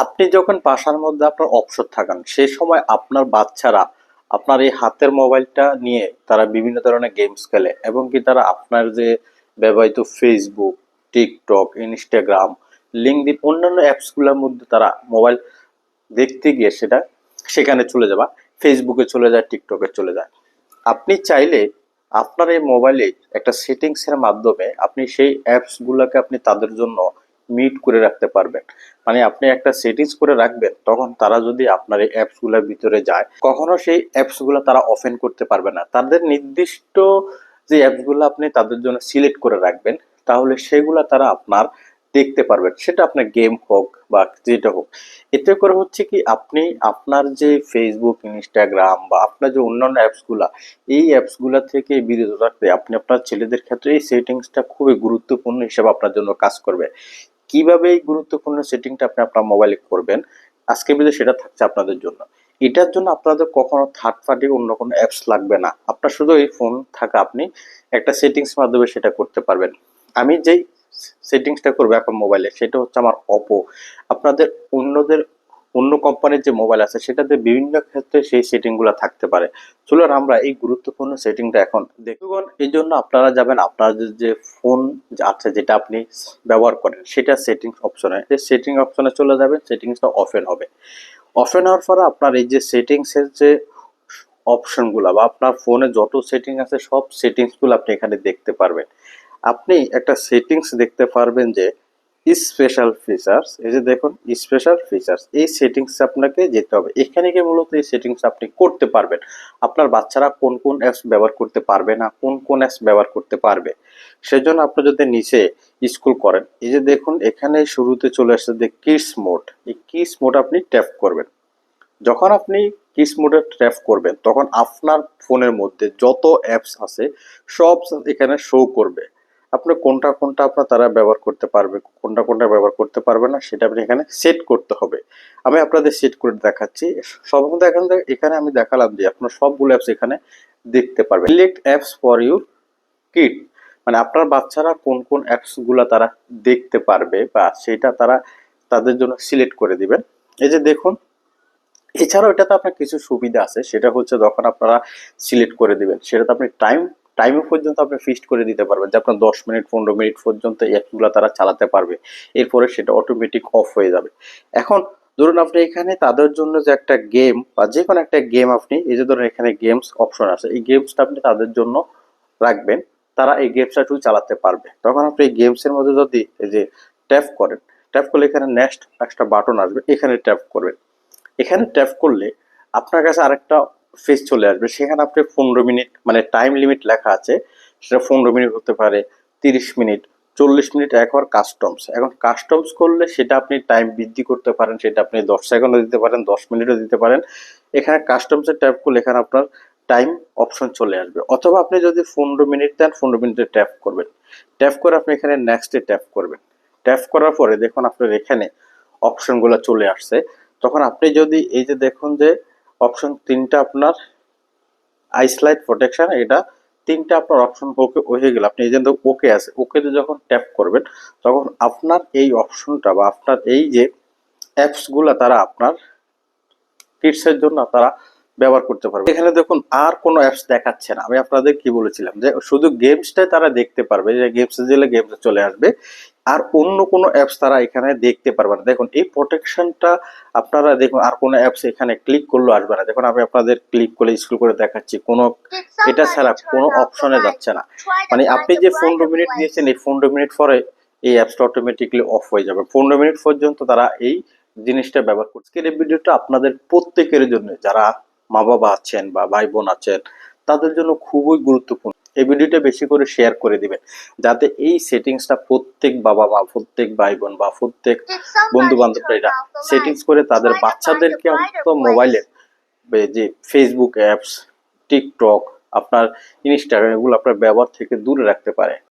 আপনি যখন বাসার মধ্যে আপনার অবসর থাকেন সেই সময় আপনার বাচ্চারা আপনার এই হাতের মোবাইলটা নিয়ে তারা বিভিন্ন ধরনের গেমস খেলে এবং কি তারা আপনার যে ব্যবহৃত ফেসবুক টিকটক ইনস্টাগ্রাম লিঙ্কডিন অন্যান্য অ্যাপসগুলোর মধ্যে তারা মোবাইল দেখতে গিয়ে সেটা সেখানে চলে যাবা ফেসবুকে চলে যায় টিকটকে চলে যায়। আপনি চাইলে আপনার এই মোবাইলে একটা সেটিংসের মাধ্যমে আপনি সেই অ্যাপসগুলোকে আপনি তাদের জন্য মিট করে রাখতে পারবেন। মানে আপনি একটা সেটিংস করে রাখবেন, তখন তারা যদি আপনার এই অ্যাপসগুলোর ভিতরে যায়, কখনো সেই অ্যাপসগুলো তারা ওপেন করতে পারবে না। তাদের নির্দিষ্ট যে অ্যাপসগুলো আপনি তাদের জন্য সিলেক্ট করে রাখবেন, তাহলে সেগুলো তারা আপনার দেখতে পারবেন। সেটা আপনার গেম হোক বা যেটা হোক। এতে করে হচ্ছে কি, আপনি আপনার যে ফেসবুক ইনস্টাগ্রাম বা আপনার যে অন্যান্য অ্যাপসগুলা এই অ্যাপসগুলা থেকে বিরত রাখতে আপনি আপনার ছেলেদের ক্ষেত্রে এই সেটিংসটা খুবই গুরুত্বপূর্ণ হিসেবে আপনার জন্য কাজ করবে। কীভাবে এই গুরুত্বপূর্ণ সেটিংটা আপনি আপনার মোবাইলে করবেন? আজকে ভিডিও সেটা থাকছে আপনাদের জন্য। এটার জন্য আপনাদের কখনো থার্ড পার্টি অন্য কোনো অ্যাপস লাগবে না। আপনার শুধু এই ফোন থাকা আপনি একটা সেটিংস মাধ্যমে সেটা করতে পারবেন। আমি যেই সেটিংসটা করব এখন মোবাইলে সেটা হচ্ছে আমার অপো আপনাদের অন্যদের অন্য কোম্পানির যে মোবাইল আছে, সেটাতে বিভিন্ন ক্ষেত্রে সেই সেটিংগুলো থাকতে পারে। চলুন আমরা এই গুরুত্বপূর্ণ সেটিংটা এখন দেখুন এই জন্য আপনারা যাবেন, আপনাদের যে ফোন আছে যেটা আপনি ব্যবহার করেন, সেটা সেটিংস অপশনে এই সেটিং অপশনে চলে যাবেন সেটিংসটা অফেন হবে। অফেন হওয়ার পরে আপনার এই যে সেটিংসের যে অপশনগুলো বা আপনার ফোনে যত সেটিং আছে, সব সেটিংসগুলো আপনি এখানে দেখতে পারবেন। আপনি একটা সেটিংস দেখতে পারবেন যে স্পেশাল ফিচার্স এই যে দেখুন স্পেশাল ফিচার্স এই সেটিংস আপনাকে যেতে হবে। এখানে গিয়ে মূলত এই সেটিংস আপনি করতে পারবেন। আপনার বাচ্চারা কোন কোন অ্যাপস ব্যবহার করতে পারবে না, কোন কোন অ্যাপস ব্যবহার করতে পারবে। সেজন্য আপনি যদি নিচে স্কুল করেন, এই যে দেখুন, এখানে শুরুতে চলে আসছে যে কিস মোড এই কিস মোড আপনি ট্যাপ করবেন। যখন আপনি কিস মোডে ট্যাপ করবেন, তখন আপনার ফোনের মধ্যে যত অ্যাপস আছে, সব এখানে শো করবে। আপনি কোনটা কোনটা আপনার তারা ব্যবহার করতে পারবে, কোনটা কোনটা ব্যবহার করতে পারবে না, সেটা আপনি এখানে সেট করতে হবে। আমি আপনাদের সেট করে দেখাচ্ছি। সর্বপ্রথম এখান এখানে আমি দেখালাম যে আপনার সবগুলো অ্যাপস এখানে দেখতে পারবেন। Select apps for your kid মানে আপনার বাচ্চারা কোন কোন অ্যাপসগুলো তারা দেখতে পারবে বা সেটা তারা তাদের জন্য সিলেক্ট করে দিবেন। এই যে দেখুন, এছাড়াও এটাতে আপনার কিছু সুবিধা আছে। সেটা হচ্ছে যখন আপনারা সিলেক্ট করে দিবেন, সেটাতে আপনি টাইম টাইম পর্যন্ত আপনি ফিক্সড করে দিতে পারবেন। যে আপনার দশ মিনিট পনেরো মিনিট পর্যন্ত অ্যাপগুলো তারা চালাতে পারবে, এরপরে সেটা অটোমেটিক অফ হয়ে যাবে। এখন ধরুন আপনি এখানে তাদের জন্য যে একটা গেম বা যে কোনো একটা গেম আপনি, এই যে ধরুন এখানে গেমস অপশন আছে, এই গেমসটা আপনি তাদের জন্য রাখবেন, তারা এই গেমসটা একটু চালাতে পারবে। তখন আপনি এই গেমসের মধ্যে যদি এই যে ট্যাপ করেন ট্যাপ করলে এখানে নেক্সট একটা বাটন আসবে, এখানে ট্যাপ করবেন। এখানে ট্যাপ করলে আপনার কাছে আরেকটা ফেস চলে আসবে। সেখানে আপনি পনেরো মিনিট মানে টাইম লিমিট লেখা আছে। সেটা পনেরো মিনিট হতে পারে, তিরিশ মিনিট, চল্লিশ মিনিট একবার কাস্টমস এখন কাস্টমস করলে সেটা আপনি টাইম বৃদ্ধি করতে পারেন, সেটা আপনি দশ সেকেন্ডও দিতে পারেন, দশ মিনিটও দিতে পারেন। এখানে কাস্টমসের ট্যাপ করলে এখানে আপনার টাইম অপশন চলে আসবে। অথবা আপনি যদি পনেরো মিনিট দেন, পনেরো মিনিটে ট্যাপ করবেন। ট্যাপ করে আপনি এখানে নেক্সটে ট্যাপ করবেন। ট্যাপ করার পরে দেখুন আপনার এখানে অপশনগুলো চলে আসছে। তখন আপনি যদি এই যে দেখুন যে অপশন তিনটা আপনার আইসলাইট প্রোটেকশন, এটা তিনটা আপনার অপশন ওকে, হয়ে গেল। আপনি এই যে ওকে আছে, ওকেতে যখন ট্যাপ করবেন, তখন আপনার এই অপশনটা বা আপনার এই যে অ্যাপসগুলো তারা আপনার কিডসের জন্য তারা ব্যবহার করতে পারবে। এখানে দেখুন, আর কোনো অ্যাপস দেখাচ্ছে না। আমি আপনাদের কি বলেছিলাম যে, শুধু গেমসটাই তারা দেখতে পারবে, যে গেমস দিলে গেমসে চলে আসবে। আর অন্য কোনো অ্যাপস তারা এখানে দেখতে পারবে না। দেখুন, এই প্রোটেকশনটা আপনারা দেখুন, আর কোনো অ্যাপস এখানে ক্লিক করলেও আসবে না। দেখুন, আমি আপনাদের ক্লিক করে স্ক্রল করে দেখাচ্ছি। কোনো এটা ছাড়া কোনো অপশনে যাচ্ছে না। মানে আপনি যে পনেরো মিনিট নিয়েছেন এই পনেরো মিনিট পরে এই অ্যাপসটা অটোমেটিকলি অফ হয়ে যাবে। পনেরো মিনিট পর্যন্ত তারা এই জিনিসটা ব্যবহার করছে। এই ভিডিওটা আপনাদের প্রত্যেকের জন্য, যারা মা বাবা আছেন বা ভাই বোন আছেন, তাদের জন্য খুবই গুরুত্বপূর্ণ। এই ভিডিওটা বেশি করে শেয়ার করে দিবেন। যাতে এই সেটিংসটা প্রত্যেক বাবা মা প্রত্যেক ভাই বোন বা প্রত্যেক বন্ধু বান্ধবরা সেটিংস করে তাদের বাচ্চাদেরকে অন্তত মোবাইলে যে ফেসবুক অ্যাপস টিকটক আপনার ইনস্টাগ্রাম এগুলো আপনার ব্যবহার থেকে দূরে রাখতে পারে।